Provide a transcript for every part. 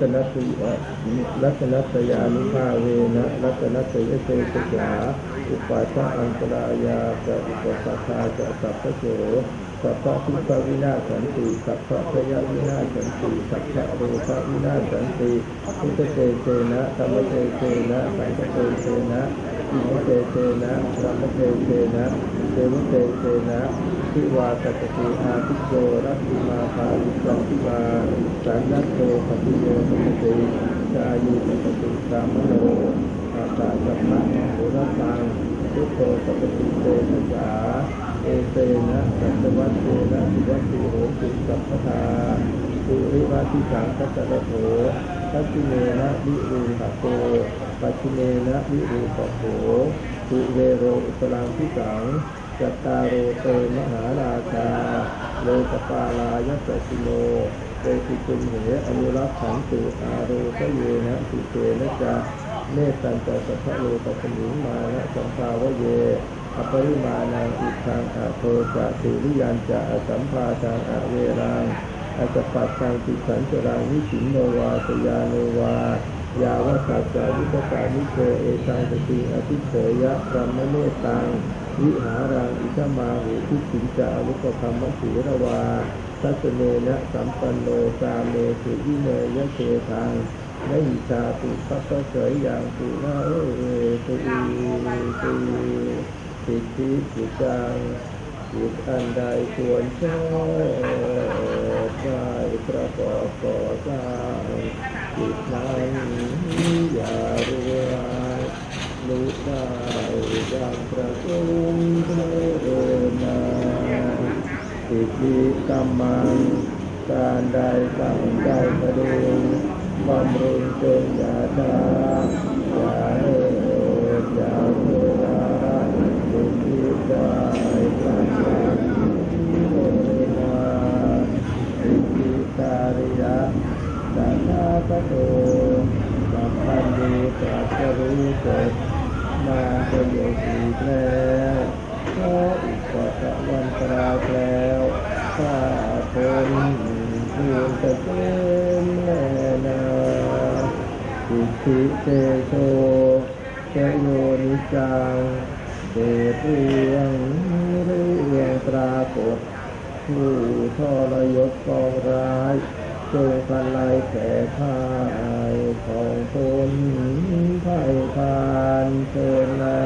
รัตนัสยรัตนสยานุภาเวนะรัตนสยเตสยาอุปาชาอันตรายาจะอุปสัทธาจะสัพพโสสัพพะทุกวินาสันติสัพพะพยาวินาสันติสัพพะโรควินาสันติพุทธเตเตนะธรรมเตเตนะสังฆเตเตนะอิมเตเตนะสัมมเตเตนะเทวเตเตนะทิวาสัตติอาทิโยรัติมาภาวิสันติมา สันนัตโตปฏิโยสัมติชายุสัตติสามโนอาตาสัมมาโหรตังพุทโธสัพพิเตนะจาเอเตนะสัตวัตเตนะวิวัตติโหติสัพพทาสุริวัติสังคัตตะโถทัชิเนนะวิรูหะโตปัจฉิเนนะวิรูปโถ สุเวโรอุปรังพิสังจัตตารโรเตมหาราชาโลกปาลายัสสิโลเตติจุมเหอนุรักขันตุอาโรทะเยนะสุเตนะจะเนตันตสัพพะโลกัสมิงมานะสัมภาวะเยอปริมาณังอิทังอะโทจะสุริยันจะอสัมภาทังอเวรังอาจปัตตังติสันจรังวิชินโนวาสยาโนวา ยาวสัจจาวิปกานิโกเอตังสติอภิเสยะรหมเนตังวิหารังอิทมาหูทิสินจาวุปธรรมสีระวาทัศเนนะสัมปันโนสาเมสุวิเนยเททังนหิชาตุพัพพะเสยอย่างตุนาเอตุอีตุสิทธิสิจังจิตอันใดควรใช้ได้ประกอบก่อสร้างจิตนั้นอย่ารู้ร้าย รู้ได้อย่างประสงค์เถิดนาสิทธิกรรมังการใดสั่งใจประดุงบำรุงจงอย่าช้าอย่าให้เอิดอย่าเวลาบุญที่ได้ประทานโอนาสิทธิการิยะสัทธาปโตสัมปันดีตรัสรู้เกิด มาประโยชน์อีกแล้วเพราะอุปสรรควันตรายแล้วข้าคนผู้จะเป็นแน่นาสิทธิเตโชเจโยนิจังเดชเรื่องเรื่องปรากฏผู้ทรยศปองร้าย จงพลายแก่พ่ายของคนไพ่พานเชิญนา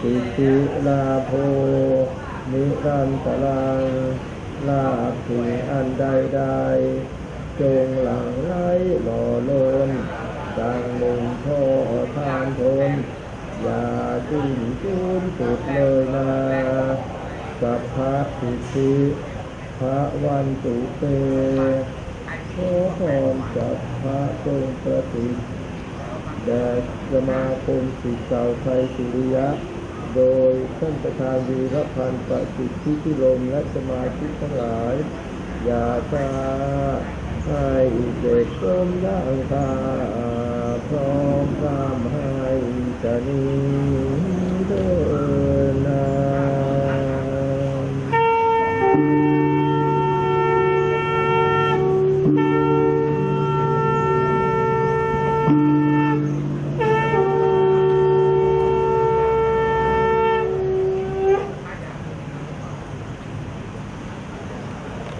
สิทธิลาโภนิรันตรังลาภถึงอันใดใดจงหลังไหลหล่อล้นสังมุงโทษทานทนอย่าจิ้นจุนสุดเลยนะสัพพะสิทธิ พระวันตุเตขอพรสัพพะจงประสิทธิ์แด่สมาคมสิทธิ์เก่าไทยสุริยะ โดยท่านประธานวีรพันธ์ประสิทธิพิลมและสมาชิกทั้งหลาย อย่าช้าให้เด็กกมดังคา